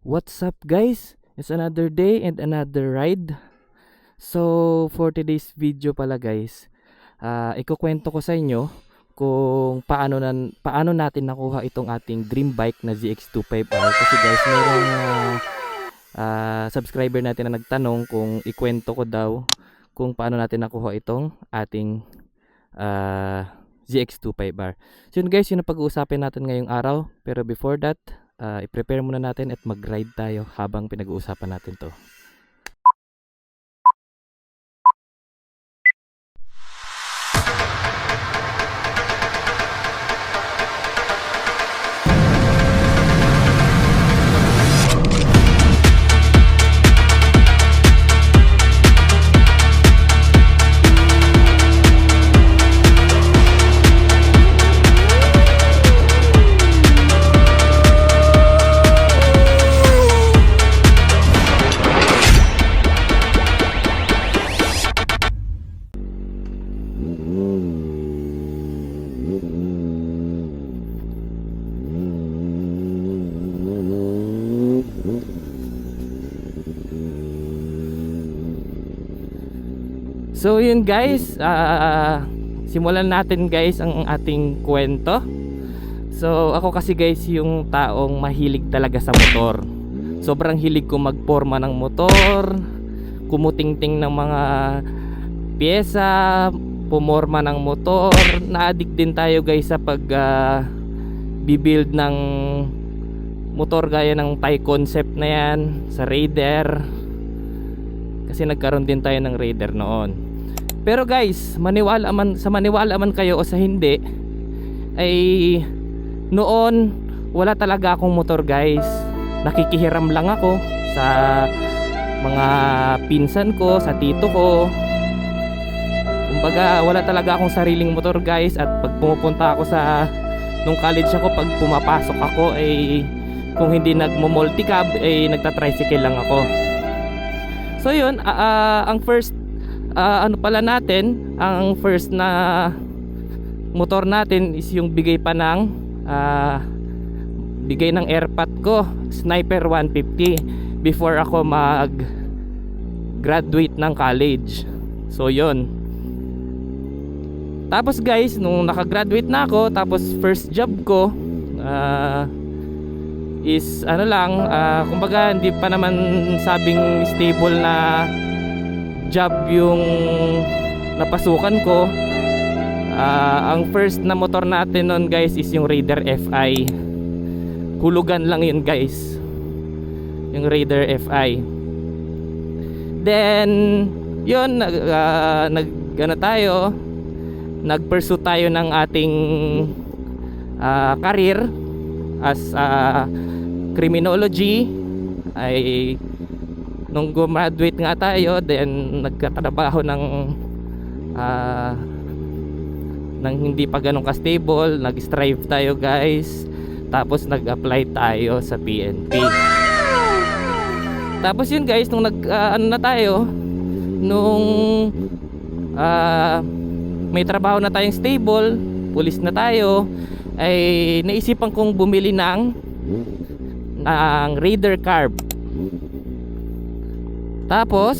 What's up guys? It's another day and another ride. So for today's video pala guys, ah ikukwento ko sa inyo kung paano na, paano natin nakuha itong ating dream bike na ZX25R kasi guys merong ah, ah, subscriber natin na nagtanong kung ikwento ko daw kung paano natin nakuha itong ating ah, ZX25R. So yun guys, yun ang pag-uusapin natin ngayong araw. Pero before that, ah, i-prepare muna natin at mag-ride tayo habang pinag-uusapan natin to. So yun guys, ah, simulan natin guys ang ating kwento. So ako kasi guys yung taong mahilig talaga sa motor. Sobrang hilig ko magporma ng motor, kumutingting ng mga pyesa, pumorma ng motor. Na-addict din tayo guys sa pag ah, bibuild ng motor gaya ng Thai concept na yan sa Raider kasi nagkaroon din tayo ng Raider noon pero guys maniwala man sa maniwala man kayo o sa hindi ay noon wala talaga akong motor guys. Nakikihiram lang ako sa mga pinsan ko sa tito ko. Kumbaga wala talaga akong sariling motor guys. At pag pumupunta ako sa nung college ako pag pumapasok ako ay kung hindi nagmo-multicab ay nagta-tricycle lang ako. So yun ah, ah, ang first ah, ano pala natin ang first na motor natin is yung bigay pa ng ah, bigay ng airpat ko Sniper 150 before ako mag graduate ng college. So yun. Tapos guys, nung nakagraduate na ako, tapos first job ko ah, is ano lang, ah, kumbaga hindi pa naman sabing stable na job yung napasukan ko. Ah, ang first na motor natin noon guys is yung Raider FI. Hulugan lang yun guys. Yung Raider FI. Then, yun, nag, ah, nag ano tayo, nag-pursue tayo ng ating ah, career as ah, criminology ay nung gumraduate nga tayo then nagkatrabaho ng ah, ng hindi pa ganun ka-stable nag-strive tayo guys. Tapos nag-apply tayo sa PNP tapos yun guys nung nag ah, ano na tayo nung ah may trabaho na tayong stable, pulis na tayo, ay naisipan kong bumili ng ng Raider Carb. Tapos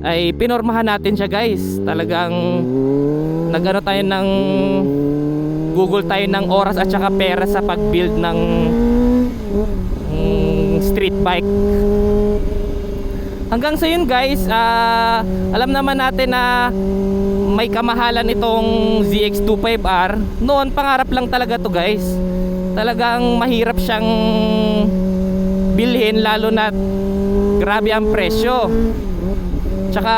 ay pinormahan natin siya guys. Talagang nagano tayo ng Google tayo ng oras at saka pera sa pag-build ng mm, street bike. Hanggang sa yun guys, ah, alam naman natin na may kamahalan itong ZX25R. Noon pangarap lang talaga to guys. Talagang mahirap siyang bilhin lalo na grabe ang presyo. Tsaka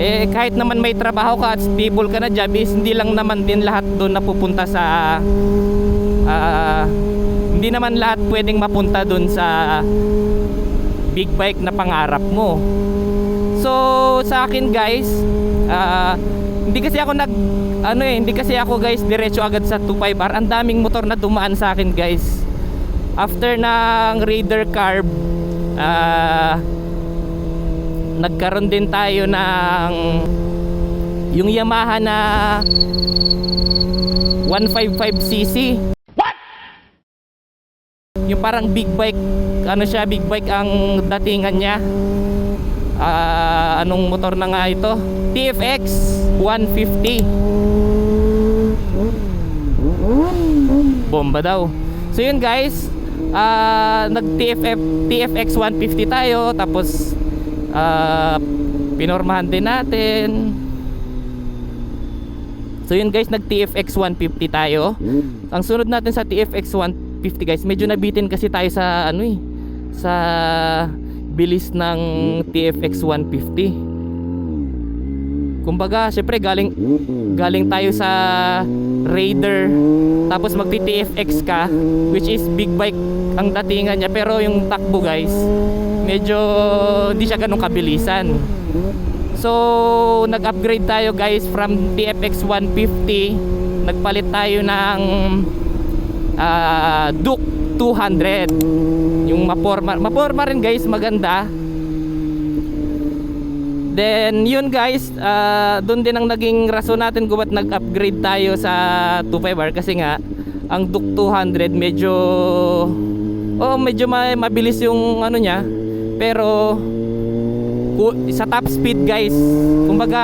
eh kahit naman may trabaho ka at stable ka na job is hindi lang naman din lahat doon napupunta sa ah, hindi naman lahat pwedeng mapunta doon sa big bike na pangarap mo. So sa akin guys, ah, hindi kasi ako nag ano eh, hindi kasi ako guys diretso agad sa 25R. Ang daming motor na dumaan sa akin guys. After ng Raider Carb, ah nagkaroon din tayo ng yung Yamaha na 155cc Yung parang big bike, ano siya, big bike ang datingan niya. Ah, anong motor na nga ito? TFX 150. Bomba daw. So yun guys, ah nag TFF TFX 150 tayo tapos ah pinormahan din natin. So yun guys, nag TFX 150 tayo. Ang sunod natin sa TFX 150 guys, medyo nabitin kasi tayo sa ano eh sa bilis ng TFX 150. Kumbaga, syempre galing galing tayo sa Raider tapos magti TFX ka which is big bike ang datingan niya pero yung takbo guys medyo hindi siya ganun kabilisan. So, nag-upgrade tayo guys from TFX 150. Nagpalit tayo ng ah, Duke 200. Yung maporma, maporma rin guys, maganda. Then, yun guys, ah, doon din ang naging rason natin kung ba't nag-upgrade tayo sa 25R kasi nga, ang Duke 200 medyo oh, medyo ma- mabilis yung ano niya. Pero sa top speed guys kumbaga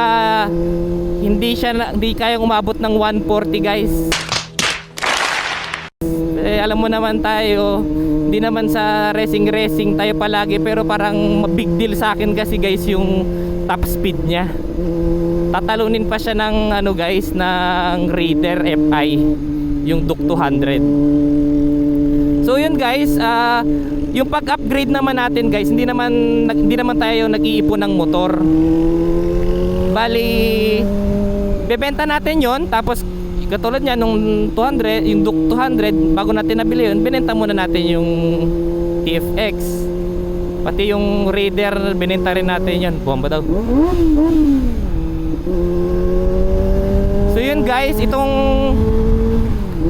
hindi siya hindi kayang umabot ng 140 guys eh alam mo naman tayo hindi naman sa racing racing tayo palagi pero parang big deal sa akin kasi guys yung top speed niya tatalunin pa siya ng ano guys ng Raider FI yung Duke 200 So yun guys, ah yung pag-upgrade naman natin guys, hindi naman hindi naman tayo nag-iipon ng motor. Bali bebenta natin 'yon tapos katulad niya nung 200, yung Duke 200 bago natin nabili 'yon, binenta muna natin yung TFX. Pati yung Raider binenta rin natin 'yon. Bomba daw. So yun guys, itong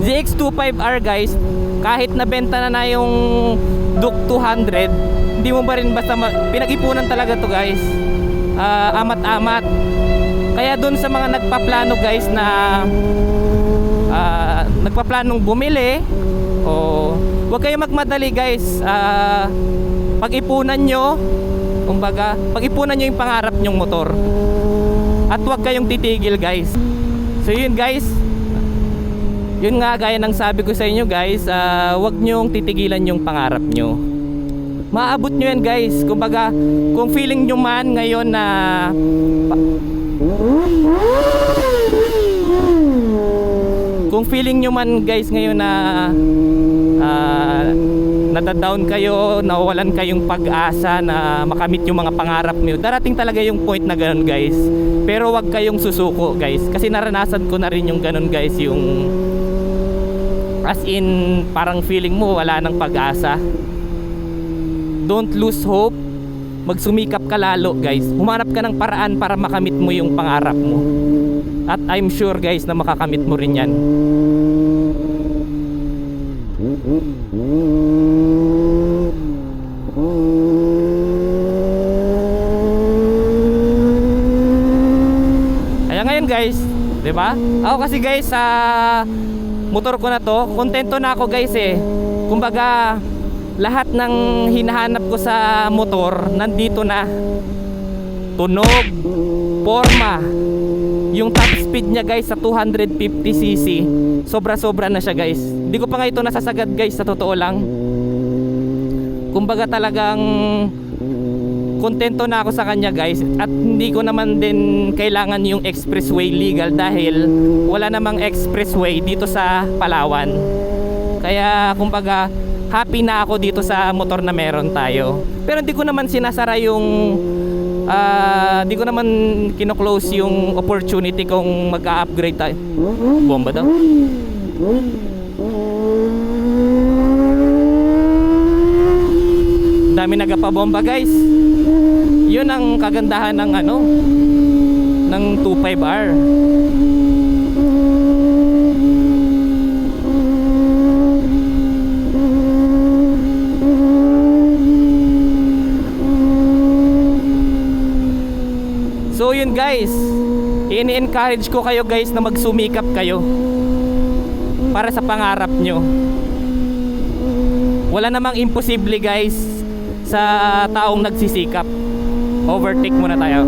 ZX25R guys, kahit nabenta na na yung Duke 200, hindi mo ba rin basta pinag-ipunan talaga to guys. Ah, amat-amat. Kaya dun sa mga nagpaplano guys na ah, nagpaplanong bumili o huwag kayong magmadali guys. Ah, pag-ipunan nyo, kumbaga, pag-ipunan nyo yung pangarap nyong motor. At huwag kayong titigil guys. So yun guys, yun nga gaya ng sabi ko sa inyo guys, ah, wag nyong titigilan yung pangarap nyo. Maabot nyo yan guys. Kumbaga, kung feeling nyo man ngayon na kung feeling nyo man guys ngayon na ah, nadadown kayo, nawawalan kayong pag-asa na makamit yung mga pangarap nyo, darating talaga yung point na ganun guys. Pero wag kayong susuko guys. Kasi naranasan ko na rin yung ganun guys, yung as in parang feeling mo wala nang pag-asa. Don't lose hope. Magsumikap ka lalo guys. Humanap ka ng paraan para makamit mo yung pangarap mo. At I'm sure guys na makakamit mo rin yan. Kaya ngayon guys, 'di ba? Ako kasi guys sa motor ko na to, kontento na ako guys eh. Kumbaga lahat ng hinahanap ko sa motor nandito na. Tunog, forma, yung top speed niya guys sa 250cc, sobra-sobra na siya guys. Hindi ko pa nga ito nasasagad guys sa totoo lang. Kumbaga talagang kontento na ako sa kanya guys at hindi ko naman din kailangan yung expressway legal dahil wala namang expressway dito sa Palawan kaya kumbaga happy na ako dito sa motor na meron tayo pero hindi ko naman sinasara yung ah, hindi ko naman kino-close yung opportunity kung mag-upgrade tayo. Bomba daw. Dami nagapabomba guys. Yun ang kagandahan ng ano ng 25R yun guys ini-encourage ko kayo guys na magsumikap kayo para sa pangarap nyo wala namang imposible guys sa taong nagsisikap. Overtake muna tayo.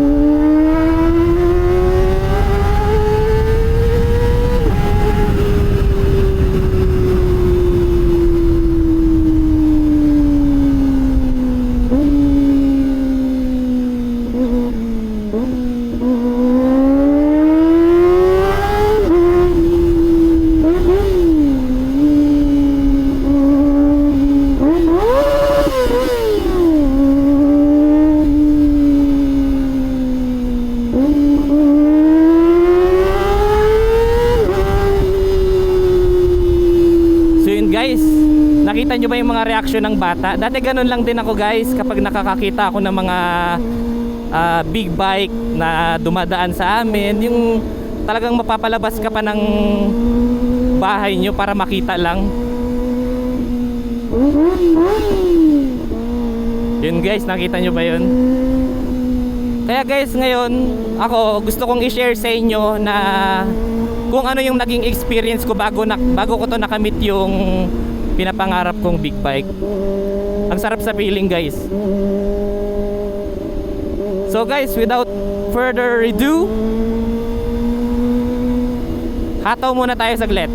So yun guys, nakita nyo ba yung mga reaction ng bata? Dati ganun lang din ako guys kapag nakakakita ako ng mga ah, big bike na dumadaan sa amin. Yung talagang mapapalabas ka pa ng bahay nyo para makita lang. Yun guys, nakita nyo ba yun? Kaya guys, ngayon ako gusto kong i-share sa inyo na kung ano yung naging experience ko bago na, bago ko to nakamit yung pinapangarap kong big bike. Ang sarap sa feeling, guys. So guys, without further ado, hataw muna tayo saglit.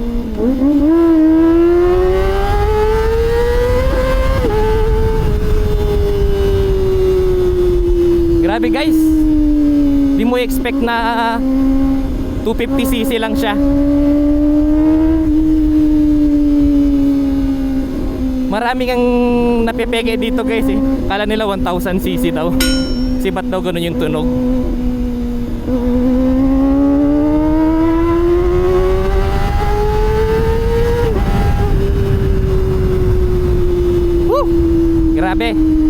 Grabe guys. Di mo expect na 250cc lang siya. Maraming ang napipege dito guys eh. Kala nila 1000cc daw. Kasi ba't daw ganun yung tunog? Woo! Grabe.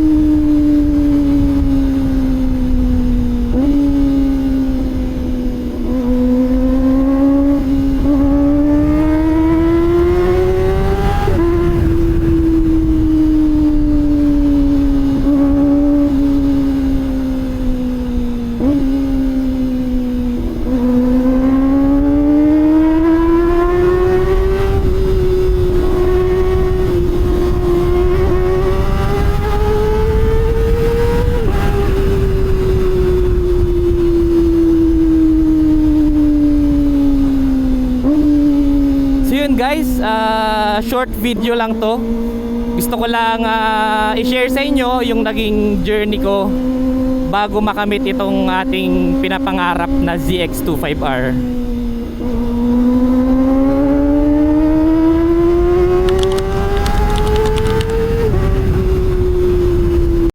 Guys, ah, short video lang to. Gusto ko lang ah, i-share sa inyo yung naging journey ko bago makamit itong ating pinapangarap na ZX25R.